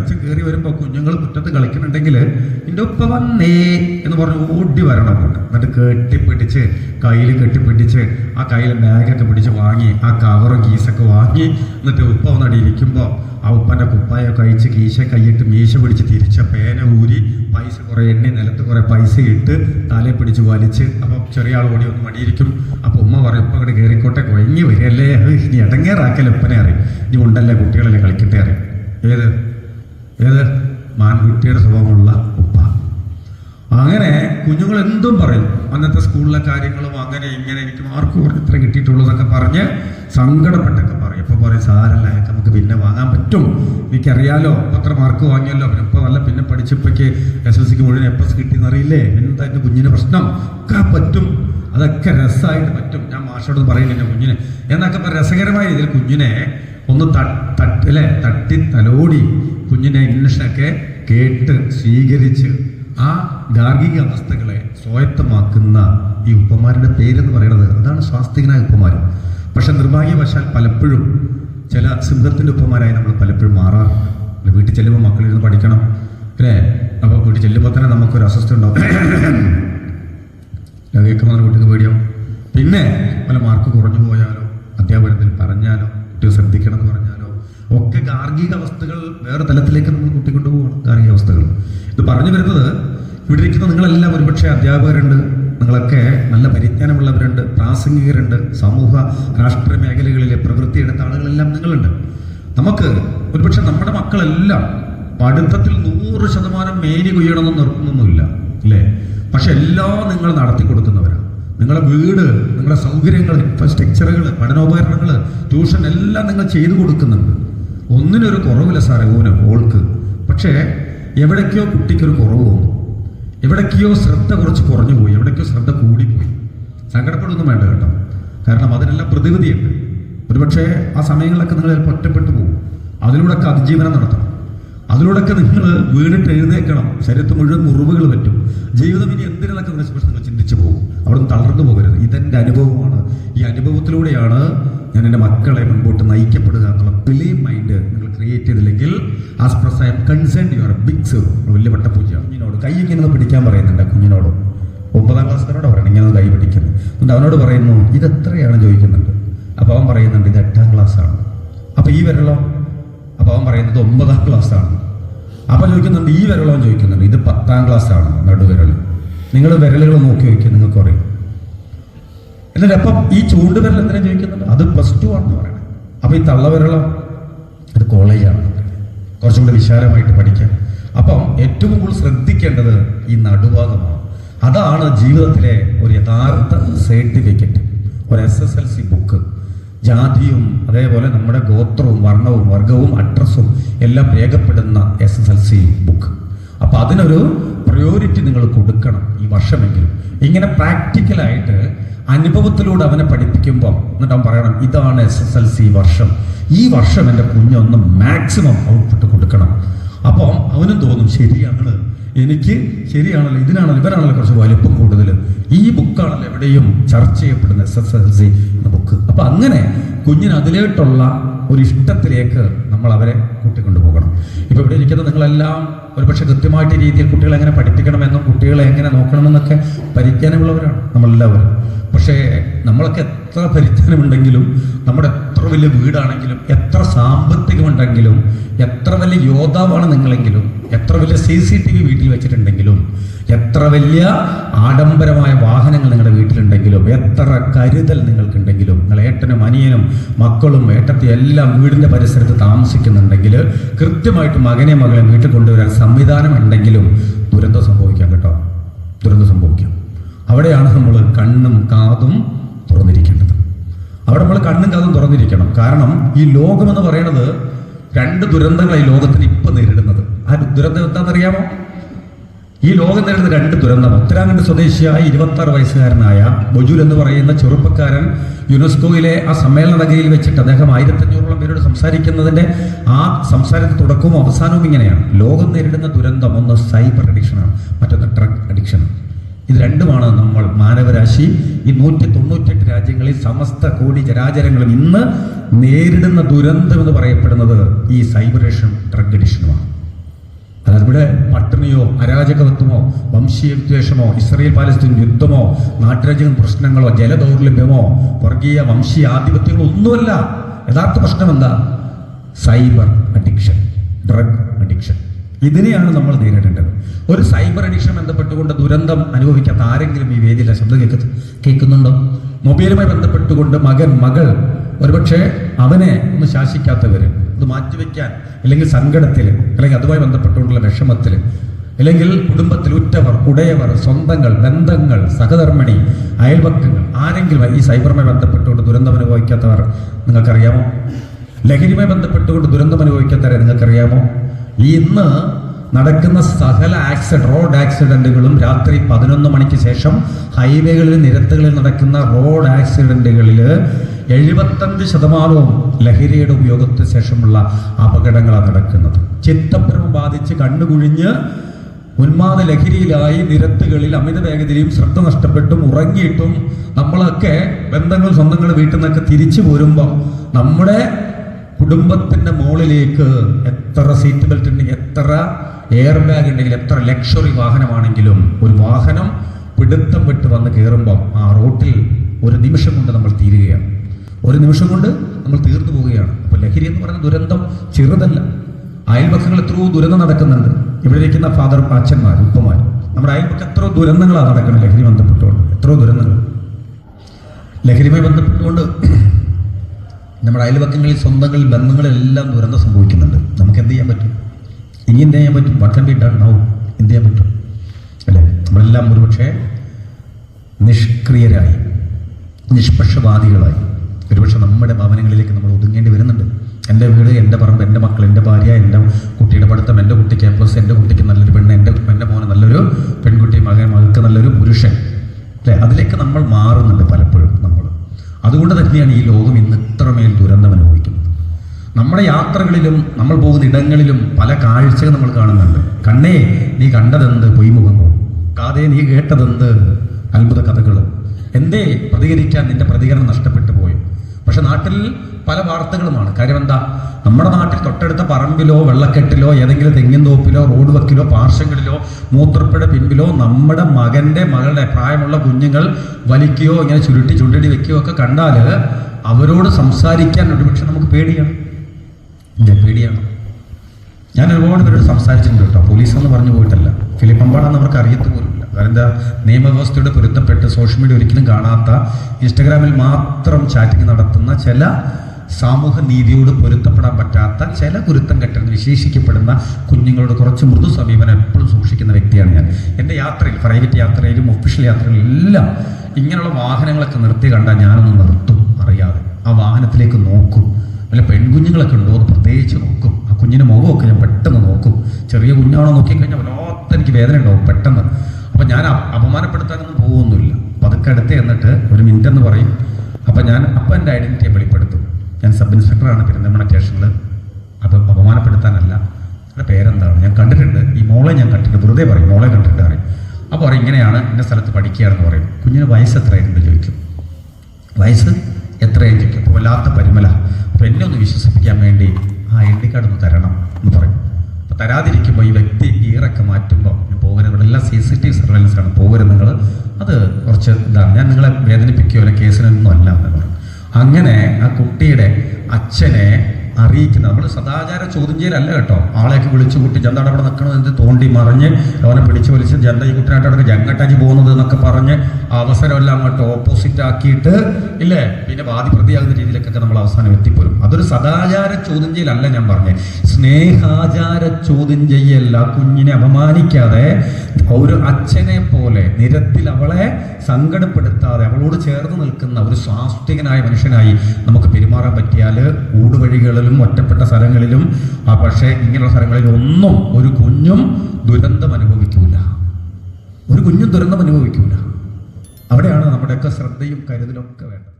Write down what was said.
അച്ഛൻ കയറി വരുമ്പോൾ കുഞ്ഞുങ്ങൾ മുറ്റത്ത് കളിക്കുന്നുണ്ടെങ്കിൽ എന്റെ ഉപ്പ വന്നേ എന്ന് പറഞ്ഞ് ഓടി വരണം എന്നിട്ട് കെട്ടിപ്പിടിച്ച് കയ്യിൽ കെട്ടിപ്പിടിച്ച് ആ കയ്യിൽ ബാഗൊക്കെ പിടിച്ച് വാങ്ങി ആ കവറും ഗീസൊക്കെ വാങ്ങി എന്നിട്ട് ഉപ്പ വന്നടി ഇരിക്കുമ്പോൾ ആ ഉപ്പന്റെ കുപ്പായൊക്കെ അയച്ച് കീശ കൈയിട്ട് മീശ പിടിച്ച് തിരിച്ച പേന ഊരി പൈസ കുറേ എണ്ണി നിലത്ത് കുറേ പൈസ ഇട്ട് തലയെ പിടിച്ച് വലിച്ച് അപ്പം ചെറിയ ആൾ ഓടി ഒന്ന് മടിയിരിക്കും. അപ്പോൾ ഉമ്മ പറയും ഉപ്പ അങ്ങോട്ട് കയറിക്കോട്ടെ കുഴങ്ങി വരികയല്ലേ ഇനി നീ ഇടങ്ങേറാക്കല്ലേ ഉപ്പനെ? അറിയും ഇനി ഉണ്ടല്ലേ കുട്ടികളല്ലേ കളിക്കട്ടെ? അറിയും ഏത്? ഏത്? മാൻകുട്ടിയുടെ സ്വഭാവമുള്ള ഉപ്പ. അങ്ങനെ കുഞ്ഞുങ്ങൾ എന്തും പറയും. അന്നത്തെ സ്കൂളിലെ കാര്യങ്ങളും അങ്ങനെ ഇങ്ങനെ എനിക്ക് മാർക്ക് കുറഞ്ഞ് ഇത്ര കിട്ടിയിട്ടുള്ളൂ എന്നൊക്കെ പറഞ്ഞ് സങ്കടപ്പെട്ടൊക്കെ പറയും. ഇപ്പം പറയും സാരല്ല നമുക്ക് പിന്നെ വാങ്ങാൻ പറ്റും. എനിക്കറിയാലോ അത്ര മാർക്ക് വാങ്ങിയല്ലോ. പിന്നെ ഇപ്പൊ നല്ല പിന്നെ പഠിച്ചപ്പോഴേക്ക് എസ് എൽ സിക്ക് മുഴുവൻ എപ്പസ് കിട്ടിയെന്ന് അറിയില്ലേ? എന്താ എന്റെ കുഞ്ഞിന് പ്രശ്നം? ഒക്കെ പറ്റും. അതൊക്കെ രസമായിട്ട് പറ്റും. ഞാൻ മാഷോട് എന്റെ കുഞ്ഞിനെ. എന്നൊക്കെ രസകരമായ രീതിയിൽ കുഞ്ഞിനെ ഒന്ന് തട്ട് അല്ലേ? തട്ടി തലോടി കുഞ്ഞിന്റെ ഇംഗ്ലീഷൊക്കെ കേട്ട് സ്വീകരിച്ച് ആ ഗാർഹിക അവസ്ഥകളെ സ്വായത്തമാക്കുന്ന ഈ ഉപ്പമാരുടെ പേരെന്ന് പറയുന്നത് അതാണ് സ്വാസ്തികനായ ഉപ്പമാർ പക്ഷെ നിർഭാഗ്യവശാൽ പലപ്പോഴും ചില സിംഹത്തിന്റെ ഉപ്പമാരായി നമ്മൾ പലപ്പോഴും മാറാറുണ്ട്. വീട്ടിൽ ചെല്ലുമ്പോൾ മക്കളിരുന്ന് പഠിക്കണം അല്ലേ? അപ്പോൾ വീട്ടിൽ ചെല്ലുമ്പോൾ തന്നെ നമുക്കൊരു അസ്വസ്ഥ ഉണ്ടാവും. കേൾക്കുമ്പോൾ കുട്ടിക്ക് പേടിയാവും. പിന്നെ പല മാർക്ക് കുറഞ്ഞു പോയാലോ അധ്യാപനത്തിൽ പറഞ്ഞാലോ കുട്ടികൾ ശ്രദ്ധിക്കണം എന്ന് പറഞ്ഞാലോ? ഒക്കെ ഗാർഹിക അവസ്ഥകൾ വേറെ തലത്തിലേക്ക് നമ്മൾ കൂട്ടിക്കൊണ്ടുപോകണം ഗാർഹിക അവസ്ഥകൾ. ഇത് പറഞ്ഞു വരുന്നത് ഇവിടെ ഇരിക്കുന്ന നിങ്ങളെല്ലാം ഒരുപക്ഷെ അധ്യാപകരുണ്ട് നിങ്ങളൊക്കെ നല്ല പരിജ്ഞാനമുള്ളവരുണ്ട് പ്രാസംഗികരുണ്ട് സമൂഹ രാഷ്ട്രീയ മേഖലകളിലെ പ്രവൃത്തി എടുത്ത ആളുകളെല്ലാം നിങ്ങളുണ്ട്. നമുക്ക് ഒരുപക്ഷെ നമ്മുടെ മക്കളെല്ലാം പഠിത്തത്തിൽ നൂറ് ശതമാനം മേനി കൊയ്യണമെന്ന് നിർത്തുന്നൊന്നുമില്ല അല്ലേ? പക്ഷെ എല്ലാം നിങ്ങൾ നടത്തി കൊടുക്കുന്നവരാണ് നിങ്ങളുടെ വീട് നിങ്ങളുടെ സൗകര്യങ്ങൾ ഇൻഫ്രാസ്ട്രക്ചറുകൾ പഠനോപകരണങ്ങൾ ട്യൂഷൻ എല്ലാം നിങ്ങൾ ചെയ്തു കൊടുക്കുന്നുണ്ട്. ഒന്നിനൊരു കുറവില്ല സാറേ ഓന് ഓൾക്ക്. പക്ഷേ എവിടേക്കോ കുട്ടിക്കൊരു കുറവ് വന്നു. എവിടേക്കോ ശ്രദ്ധ കുറച്ച് കുറഞ്ഞു പോയി എവിടേക്കോ ശ്രദ്ധ കൂടിപ്പോയി. സങ്കടപ്പെടുന്നു വേണ്ട കേട്ടോ. കാരണം അതിനെല്ലാം പ്രതിവിധിയുണ്ട്. ഒരുപക്ഷെ ആ സമയങ്ങളിലൊക്കെ നിങ്ങൾ ചിലപ്പോൾ ഒറ്റപ്പെട്ടു പോകും. അതിലൂടെയൊക്കെ അതിജീവനം നടത്തണം. അതിലൂടെയൊക്കെ നിങ്ങൾ വീണിട്ട് എഴുന്നേക്കണം ശരീരത്ത് മുഴുവൻ മുറിവുകൾ പറ്റും. ജീവിതം ഇനി എന്തിനൊക്കെ നിങ്ങൾ നിങ്ങൾ ചിന്തിച്ചു പോകും? അവിടെ നിന്ന് തളർന്നു പോകരുത്. ഇതെന്റെ അനുഭവമാണ്. ഈ അനുഭവത്തിലൂടെയാണ് ഞാൻ എന്റെ മക്കളെ മുൻപോട്ട് നയിക്കപ്പെടുക എന്നുള്ള ബിലീവ് മൈൻഡ് നിങ്ങൾ ക്രിയേറ്റ് ചെയ്തില്ലെങ്കിൽ as per I concern your big sir വലിയ കുഞ്ഞിനോട് കൈ ഇങ്ങനെ പിടിക്കാൻ പറയുന്നുണ്ട് കുഞ്ഞിനോട്. ഒമ്പതാം ക്ലാസ്സുകാരോട് പറയണം ഇങ്ങനെ കൈ പിടിക്കുന്നു. എന്നിട്ട് അവനോട് പറയുന്നു ഇത് എത്രയാണ്? ചോദിക്കുന്നുണ്ട്. അപ്പോൾ അവൻ പറയുന്നുണ്ട് ഇത് എട്ടാം ക്ലാസ് ആണ്. അപ്പോൾ ഈ വിരലോ? അപ്പോൾ അവൻ പറയുന്നത് ഒമ്പതാം ക്ലാസ് ആണ്. അപ്പോൾ ചോദിക്കുന്നുണ്ട് ഈ വിരളവൻ ചോദിക്കുന്നുണ്ട് ഇത് പത്താം ക്ലാസ് ആണ് നടുവിരൽ നിങ്ങൾ വിരലുകൾ നോക്കി നോക്കിയാൽ നിങ്ങൾക്ക് അറിയും എന്നിട്ട് അപ്പം ഈ ചൂണ്ടുവിരൽ എന്തിനാ ചോദിക്കുന്നുണ്ട്? അത് പ്ലസ് ടു ആണെന്ന് പറയുന്നത് അപ്പോൾ ഈ തള്ളവിരലോ അത് കോളേജാണ് കുറച്ചും കൂടി വിശാലമായിട്ട് പഠിക്കാം. അപ്പം ഏറ്റവും കൂടുതൽ ശ്രദ്ധിക്കേണ്ടത് ഈ നടുഭാഗമാണ്. അതാണ് ജീവിതത്തിലെ ഒരു യഥാർത്ഥ സർട്ടിഫിക്കറ്റ് ഒരു എസ് എസ് എൽ സി ജാതിയും അതേപോലെ നമ്മുടെ ഗോത്രവും വർണവും വർഗവും അഡ്രസ്സും എല്ലാം രേഖപ്പെടുന്ന S S L C book അപ്പൊ അതിനൊരു പ്രയോറിറ്റി നിങ്ങൾ കൊടുക്കണം ഈ വർഷമെങ്കിലും. ഇങ്ങനെ പ്രാക്ടിക്കലായിട്ട് അനുഭവത്തിലൂടെ അവനെ പഠിപ്പിക്കുമ്പോൾ എന്നിട്ട് അവൻ പറയണം ഇതാണ് എസ് എസ് എൽ സി വർഷം. ഈ വർഷം എന്റെ കുഞ്ഞൊന്ന് മാക്സിമം ഔട്ട്പുട്ട് കൊടുക്കണം. അപ്പം അവനും തോന്നും ശരിയാണ് എനിക്ക് ശരിയാണല്ലോ ഇതിനാണല്ലോ ഇവരാണല്ലോ കുറച്ച് വലിപ്പം കൂടുതൽ ഈ ബുക്കാണല്ലോ എവിടെയും ചർച്ച ചെയ്യപ്പെടുന്ന എസ് എസ് എൽ സി എന്ന ബുക്ക്. അപ്പം അങ്ങനെ കുഞ്ഞിന് അതിലേട്ടുള്ള ഒരു ഇഷ്ടത്തിലേക്ക് നമ്മൾ അവരെ കൂട്ടിക്കൊണ്ടു പോകണം. ഇപ്പോൾ ഇവിടെ ഇരിക്കുന്ന നിങ്ങളെല്ലാം ഒരുപക്ഷെ കൃത്യമായിട്ട് രീതിയിൽ കുട്ടികളെ എങ്ങനെ പഠിപ്പിക്കണമെന്നും കുട്ടികളെ എങ്ങനെ നോക്കണമെന്നൊക്കെ പരിജ്ഞാനമുള്ളവരാണ് നമ്മളെല്ലാവരും. പക്ഷേ നമ്മളൊക്കെ എത്ര പരിജ്ഞാനമുണ്ടെങ്കിലും നമ്മുടെ എത്ര വലിയ വീടാണെങ്കിലും എത്ര സാമ്പത്തികമുണ്ടെങ്കിലും എത്ര വലിയ യോദ്ധാവാണ് നിങ്ങളെങ്കിലും എത്ര വലിയ സി സി ടി വി വീട്ടിൽ വെച്ചിട്ടുണ്ടെങ്കിലും എത്ര വലിയ ആഡംബരമായ വാഹനങ്ങൾ നിങ്ങളുടെ വീട്ടിലുണ്ടെങ്കിലും എത്ര കരുതൽ നിങ്ങൾക്കുണ്ടെങ്കിലും നിങ്ങൾ ഏട്ടനും അനിയനും മക്കളും ഏട്ടത്തെ എല്ലാം വീടിന്റെ പരിസരത്ത് താമസിക്കുന്നുണ്ടെങ്കിൽ കൃത്യമായിട്ട് മകനെ മകളെ വീട്ടിൽ കൊണ്ടുവരാൻ സംവിധാനം ഉണ്ടെങ്കിലും ദുരന്തം സംഭവിക്കാം കേട്ടോ. ദുരന്തം സംഭവിക്കാം. അവിടെയാണ് നമ്മൾ കണ്ണും കാതും തുറന്നിരിക്കേണ്ടത്. അവിടെ നമ്മൾ കണ്ണും കാതും തുറന്നിരിക്കണം. കാരണം ഈ ലോകമെന്ന് പറയുന്നത് രണ്ട് ദുരന്തങ്ങളായി ലോകത്തിന് ഇപ്പം നേരിടുന്നത്. ആ ദുരന്തം എന്താണെന്നറിയാമോ? ഈ ലോകം നേരിടുന്ന രണ്ട് ദുരന്തം. ഉത്തരാഖണ്ഡ് സ്വദേശിയായ ഇരുപത്തി ആറ് വയസ്സുകാരനായ ബജുൽ എന്ന് പറയുന്ന ചെറുപ്പക്കാരൻ യുനെസ്കോയിലെ ആ സമ്മേളന നഗരിയിൽ വെച്ചിട്ട് അദ്ദേഹം ആയിരത്തഞ്ഞൂറോളം പേരോട് സംസാരിക്കുന്നതിന്റെ ആ സംസാരത്തിന്റെ തുടക്കവും അവസാനവും ഇങ്ങനെയാണ്. ലോകം നേരിടുന്ന ദുരന്തം ഒന്ന് സൈബർ അഡിക്ഷനാണ് മറ്റൊന്ന് ഡ്രഗ് അഡിക്ഷൻ. ഇത് രണ്ടുമാണ് നമ്മൾ മാനവരാശി. ഈ നൂറ്റി തൊണ്ണൂറ്റെട്ട് രാജ്യങ്ങളിൽ സമസ്ത കോടി ജരാചരങ്ങളും ഇന്ന് നേരിടുന്ന ദുരന്തം എന്ന് പറയപ്പെടുന്നത് ഈ സൈബറേഷൻ ഡ്രഗ് അഡിക്ഷനുമാണ്. പട്ടിണിയോ അരാജകത്വമോ വംശീയ വിദ്വേഷമോ ഇസ്രയേൽ പാലസ്തീൻ യുദ്ധമോ നാട്ടുരാജ്യം പ്രശ്നങ്ങളോ ജലദൗർലഭ്യമോ വർഗീയ വംശീയ ആധിപത്യങ്ങളോ ഒന്നുമല്ല. യഥാർത്ഥ പ്രശ്നം എന്താ? Cyber addiction drug addiction. ഇതിനെയാണ് നമ്മൾ നേരിടേണ്ടത്. ഒരു സൈബർ അഡിക്ഷൻ ബന്ധപ്പെട്ടുകൊണ്ട് ദുരന്തം അനുഭവിക്കാത്ത ആരെങ്കിലും ഈ വേദിയിലെ ശബ്ദം കേൾക്ക കേൾക്കുന്നുണ്ടോ? മൊബൈലുമായി ബന്ധപ്പെട്ടുകൊണ്ട് മകൻ മകൾ ഒരുപക്ഷെ അവനെ ഒന്ന് ശാസിക്കാത്തവര് അത് മാറ്റിവെക്കാൻ അല്ലെങ്കിൽ സങ്കടത്തിൽ അല്ലെങ്കിൽ അതുമായി ബന്ധപ്പെട്ടുകൊണ്ടുള്ള വിഷമത്തിൽ അല്ലെങ്കിൽ കുടുംബത്തിൽ ഉറ്റവർ ഉടയവർ സ്വന്തങ്ങൾ ബന്ധങ്ങൾ സഹധർമ്മിണി അയൽപക്കങ്ങൾ ആരെങ്കിലും ഈ സൈബറുമായി ബന്ധപ്പെട്ടുകൊണ്ട് ദുരന്തം അനുഭവിക്കാത്തവർ നിങ്ങൾക്കറിയാമോ? ലഹരിയുമായി ബന്ധപ്പെട്ടുകൊണ്ട് ദുരന്തം അനുഭവിക്കാത്തവരെ നിങ്ങൾക്കറിയാമോ? ഇന്ന് നടക്കുന്ന സകല ആക്സിഡന്റ് റോഡ് ആക്സിഡന്റുകളും രാത്രി പതിനൊന്ന് മണിക്ക് ശേഷം ഹൈവേകളിൽ നിരത്തുകളിൽ നടക്കുന്ന റോഡ് ആക്സിഡന്റുകളിൽ എഴുപത്തഞ്ച് ശതമാനവും ലഹരിയുടെ ഉപയോഗത്തിന് ശേഷമുള്ള അപകടങ്ങളാണ് നടക്കുന്നത്. ചിത്തഭ്രമം ബാധിച്ച് കണ്ണുകുഴിഞ്ഞ് ഉന്മാദ ലഹരിയിലായി നിരത്തുകളിൽ അമിത വേഗതയിലും ശ്രദ്ധ നഷ്ടപ്പെട്ടും ഉറങ്ങിയിട്ടും നമ്മളൊക്കെ ബന്ധങ്ങൾ സ്വന്തങ്ങൾ വീട്ടിൽ നിന്നൊക്കെ തിരിച്ചു പോരുമ്പോൾ നമ്മുടെ കുടുംബത്തിന്റെ മുകളിലേക്ക് എത്ര സീറ്റ് ബെൽറ്റ് ഉണ്ടെങ്കിൽ എത്ര എയർ ബാഗ് ഉണ്ടെങ്കിൽ എത്ര ലക്ഷറി വാഹനമാണെങ്കിലും ഒരു വാഹനം പിടുത്തം വിട്ട് വന്ന് കയറുമ്പോൾ ആ റോട്ടിൽ ഒരു നിമിഷം കൊണ്ട് നമ്മൾ തീരുകയാണ്. ഒരു നിമിഷം കൊണ്ട് നമ്മൾ തീർന്നു പോവുകയാണ്. അപ്പൊ ലഹരി എന്ന് പറയുന്ന ദുരന്തം ചെറുതല്ല. അയൽപക്കങ്ങൾ എത്രയോ ദുരന്തം നടക്കുന്നുണ്ട്. ഇവിടെ ഇരിക്കുന്ന ഫാദർ അച്ഛന്മാർ ഉപ്പമാർ. നമ്മുടെ അയൽപക്കം എത്ര ദുരന്തങ്ങളാണ് നടക്കുന്നത് ലഹരി ബന്ധപ്പെട്ടുകൊണ്ട്. എത്രയോ ദുരന്തങ്ങൾ. ലഹരിയുമായി ബന്ധപ്പെട്ടുകൊണ്ട് നമ്മുടെ അയൽപക്കങ്ങളിൽ സ്വന്തങ്ങളിൽ ബന്ധങ്ങളിലെല്ലാം ദുരന്തം സംഭവിക്കുന്നുണ്ട്. നമുക്ക് എന്ത് ചെയ്യാൻ പറ്റും? ഇനി എന്ത് ചെയ്യാൻ പറ്റും? വട്ടം വീട്ടാണ്ടാവും എന്ത് ചെയ്യാൻ പറ്റും? അല്ലേ? നമ്മളെല്ലാം ഒരുപക്ഷെ നിഷ്ക്രിയരായി നിഷ്പക്ഷവാദികളായി. ഒരുപക്ഷെ നമ്മുടെ ഭവനങ്ങളിലേക്ക് നമ്മൾ ഒതുങ്ങേണ്ടി വരുന്നുണ്ട്. എന്റെ വീട് എന്റെ പറമ്പ് എന്റെ മക്കൾ എന്റെ ഭാര്യ എന്റെ കുട്ടിയുടെ പഠിത്തം എന്റെ കുട്ടിക്ക് ക്യാമ്പസ് എന്റെ കുട്ടിക്ക് നല്ലൊരു പെണ്ണ് എന്റെ എന്റെ മോനെ നല്ലൊരു പെൺകുട്ടി മകൻ മകൾക്ക് നല്ലൊരു പുരുഷൻ. അല്ലേ? അതിലേക്ക് നമ്മൾ മാറുന്നുണ്ട് പലപ്പോഴും നമ്മൾ. അതുകൊണ്ട് തന്നെയാണ് ഈ ലോകം ഇന്ന് ഇത്രമേൽ ദുരന്തം അനുഭവിക്കുന്നത്. നമ്മുടെ യാത്രകളിലും നമ്മൾ പോകുന്ന ഇടങ്ങളിലും പല കാഴ്ചകൾ നമ്മൾ കാണുന്നുണ്ട്. കണ്ണേ നീ കണ്ടതെന്ത്? പൊയ്മുഖമോ? കാതേ നീ കേട്ടതെന്ത്? അത്ഭുത കഥകളും. എന്തേ പ്രതികരിക്കാൻ നിന്റെ പ്രതികരണം നഷ്ടപ്പെട്ടു പോയി? പക്ഷെ നാട്ടിൽ പല വാർത്തകളുമാണ്. കാര്യം എന്താ നമ്മുടെ നാട്ടിൽ തൊട്ടടുത്ത പറമ്പിലോ വെള്ളക്കെട്ടിലോ ഏതെങ്കിലും തെങ്ങിൻ തോപ്പിലോ റോഡ് വക്കിലോ പാർശ്വങ്ങളിലോ മൂത്രപ്പുഴ പിൻപിലോ നമ്മുടെ മകന്റെ മകളുടെ പ്രായമുള്ള കുഞ്ഞുങ്ങൾ വലിക്കുകയോ ഇങ്ങനെ ചുരുട്ടി ചുണ്ടടി വെക്കുകയോ ഒക്കെ കണ്ടാൽ അവരോട് സംസാരിക്കാൻ ഒരുപക്ഷെ നമുക്ക് പേടിയാണ്. പേടിയാണ്. ഞാൻ ഒരുപാട് പേരോട് സംസാരിച്ചിട്ടുണ്ട് കേട്ടോ. പോലീസ് എന്ന് പറഞ്ഞു പോയിട്ടല്ല. ഫിലിപ്പമ്പാടാന്ന് അവർക്ക് അറിയത്തു പോലുമില്ല കാരണം എന്താ നിയമവ്യവസ്ഥയോട് പൊരുത്തപ്പെട്ട് സോഷ്യൽ മീഡിയ ഒരിക്കലും കാണാത്ത ഇൻസ്റ്റഗ്രാമിൽ മാത്രം ചാറ്റിംഗ് നടത്തുന്ന ചില സാമൂഹ നീതിയോട് പൊരുത്തപ്പെടാൻ പറ്റാത്ത ചില കുരുത്തം കെട്ടെന്ന് വിശേഷിക്കപ്പെടുന്ന കുഞ്ഞുങ്ങളോട് കുറച്ച് മൃദു സമീപനം എപ്പോഴും സൂക്ഷിക്കുന്ന വ്യക്തിയാണ് ഞാൻ. എന്റെ യാത്രയിൽ പ്രൈവറ്റ് യാത്രയിലും ഒഫീഷ്യൽ യാത്രയിലും എല്ലാം ഇങ്ങനെയുള്ള വാഹനങ്ങളൊക്കെ നിർത്തി കണ്ടാൽ ഞാനൊന്ന് നിർത്തും അറിയാതെ. ആ വാഹനത്തിലേക്ക് നോക്കും. വല്ല പെൺകുഞ്ഞുങ്ങളൊക്കെ ഉണ്ടോ എന്ന് പ്രത്യേകിച്ച് നോക്കും. ആ കുഞ്ഞിന്റെ മുഖമൊക്കെ ഞാൻ പെട്ടെന്ന് നോക്കും. ചെറിയ കുഞ്ഞാണോ നോക്കിക്കഴിഞ്ഞാൽ വല്ലാത്ത എനിക്ക് വേദന ഉണ്ടാവും പെട്ടെന്ന്. അപ്പം ഞാൻ അപമാനപ്പെടുത്താനൊന്നും അപമാനപ്പെടുത്താനൊന്നും പോകുമൊന്നുമില്ല പതുക്കെ അടുത്ത് എന്നിട്ട് ഒരു മിനിറ്റ് എന്ന് പറയും. അപ്പം ഞാൻ അപ്പം എന്റെ ഐഡന്റിറ്റിയെ വെളിപ്പെടുത്തും. ഞാൻ സബ് ഇൻസ്പെക്ടറാണ് പെരിന്തൽമണ്ണ സ്റ്റേഷനിൽ അത് അപമാനപ്പെടുത്താനല്ല. എന്റെ പേരെന്താണ്? ഞാൻ കണ്ടിട്ടുണ്ട്. ഈ മോളെ ഞാൻ കണ്ടിട്ടുണ്ട്. വെറുതെ പറയും. മോളെ കണ്ടിട്ട് അറിയും അപ്പോൾ പറയും ഇങ്ങനെയാണ് ഇന്ന സ്ഥലത്ത് പഠിക്കുകയാണെന്ന് പറയും. കുഞ്ഞിന് വയസ്സ് എത്രയായിട്ടുണ്ട് ചോദിക്കും. വയസ്സ് എത്രയും ചോദിക്കും. അപ്പോൾ വല്ലാത്ത പരിമല അപ്പോൾ എന്നെ ഒന്ന് വിശ്വസിപ്പിക്കാൻ വേണ്ടി ആ ഒന്ന് തരണം എന്ന് പറയും. അപ്പോൾ തരാതിരിക്കുമ്പോൾ ഈ വ്യക്തി ഈറൊക്കെ മാറ്റുമ്പോൾ പോകരുത്. ഇവിടെ എല്ലാം സി സി ടി വി സർവൈലൻസാണ് പോകരുത് നിങ്ങൾ അത് കുറച്ച് ഇതാണ്. ഞാൻ നിങ്ങളെ വേദനിപ്പിക്കുകയോ അല്ലെങ്കിൽ കേസിനൊന്നും അല്ല എന്ന് പറഞ്ഞു. അങ്ങനെ ആ കുട്ടിയുടെ അച്ഛനെ അറിയിക്കുന്ന നമ്മൾ സദാചാര ചോദ്യം ചെയ്യലല്ല കേട്ടോ. ആളെയൊക്കെ വിളിച്ചു കൂട്ടി ജന്താണ് അവിടെ നിൽക്കണത് എന്ത് തോണ്ടി മറിഞ്ഞ് അവനെ പിടിച്ചു വലിച്ച് ജന്ത ഈ കുട്ടനായിട്ട് അവിടെ ജങ്കട്ടാജി പോകുന്നത് എന്നൊക്കെ പറഞ്ഞ് അവസരമെല്ലാം അങ്ങോട്ട് ഓപ്പോസിറ്റ് ആക്കിയിട്ട് ഇല്ലേ? പിന്നെ വാദി പ്രതിയാകുന്ന രീതിയിലേക്കൊക്കെ നമ്മൾ അവസാനം എത്തിപ്പോരും. അതൊരു സദാചാര ചോദ്യം ചെയ്യലല്ല ഞാൻ പറഞ്ഞത് സ്നേഹാചാര ചോദ്യം ചെയ്യല്ല കുഞ്ഞിനെ അപമാനിക്കാതെ ഒരു അച്ഛനെ പോലെ നിരത്തിൽ അവളെ സങ്കടപ്പെടുത്താതെ അവളോട് ചേർന്ന് നിൽക്കുന്ന ഒരു സ്വാസ്തികനായ മനുഷ്യനായി നമുക്ക് പെരുമാറാൻ പറ്റിയാൽ ഊടുവഴികളിലും ഒറ്റപ്പെട്ട സ്ഥലങ്ങളിലും ആ പക്ഷേ ഇങ്ങനെയുള്ള സ്ഥലങ്ങളിലൊന്നും ഒരു കുഞ്ഞും ദുരന്തം അനുഭവിക്കൂല. ഒരു കുഞ്ഞും ദുരന്തം അനുഭവിക്കൂല. അവിടെയാണ് നമ്മുടെയൊക്കെ ശ്രദ്ധയും ഒക്കെ വേണ്ടത്.